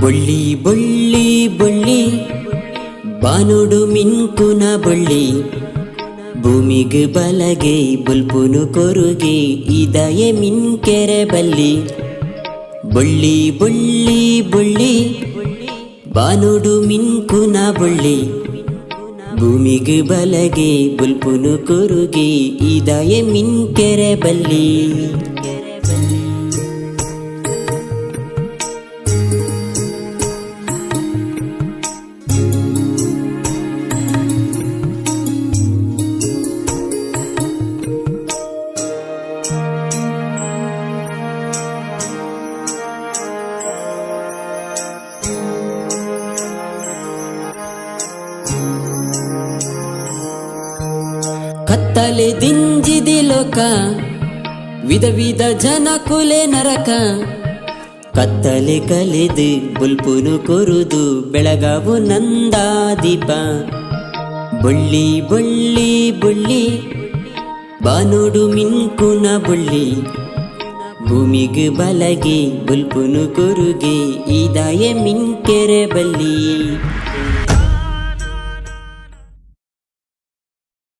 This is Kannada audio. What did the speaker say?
ಬೊಳ್ಳಿ ಬೊಳ್ಳಿ ಬೊಳ್ಳಿ ಬಾನುಡು ಮಿನ್ಕುನ ಬೊಳ್ಳಿ ಭೂಮಿಗೆ ಬಲಗೆ ಬುಲ್ಪುನು ಕೊರುಗೆ ಇದಯ ಮಿನ್ಕೆರೆ ಬಲ್ಲಿ ಬೊಳ್ಳಿ ಬೊಳ್ಳಿ ಬೊಳ್ಳಿ ಬಾನುಡು ಮಿನ್ಕುನ ಬೊಳ್ಳಿ ಭೂಮಿಗೆ ಬಲಗೆ ಬುಲ್ಪುನು ಕೊರುಗೆ ಇದಯ ಮಿನ್ಕೆರೆ ಬಲ್ಲಿ ಕತ್ತಲೆ ದಿಂಜಿದಿ ಲೋಕ, ವಿಧ ವಿಧ ಜನ ಕುಲೆ ನರಕ. ಕತ್ತಲೆ ಕಲೆದು ಬುಲ್ಪುನು ಕೊರುದು ಬೆಳಗಾವು ನಂದಾದೀಪ. ಬೊಳ್ಳಿ ಬುಳ್ಳಿ ಬುಳ್ಳಿ, ಬಾನೋಡು ಮಿಂಕುನ ಬುಳ್ಳಿ. ಭೂಮಿಗೆ ಬಲಗೆ ಬುಲ್ಪುನು ಕೊರುಗೆ, ಈದಾಯ ಮಿಂಕೆರೆ ಬಲ್ಲಿ.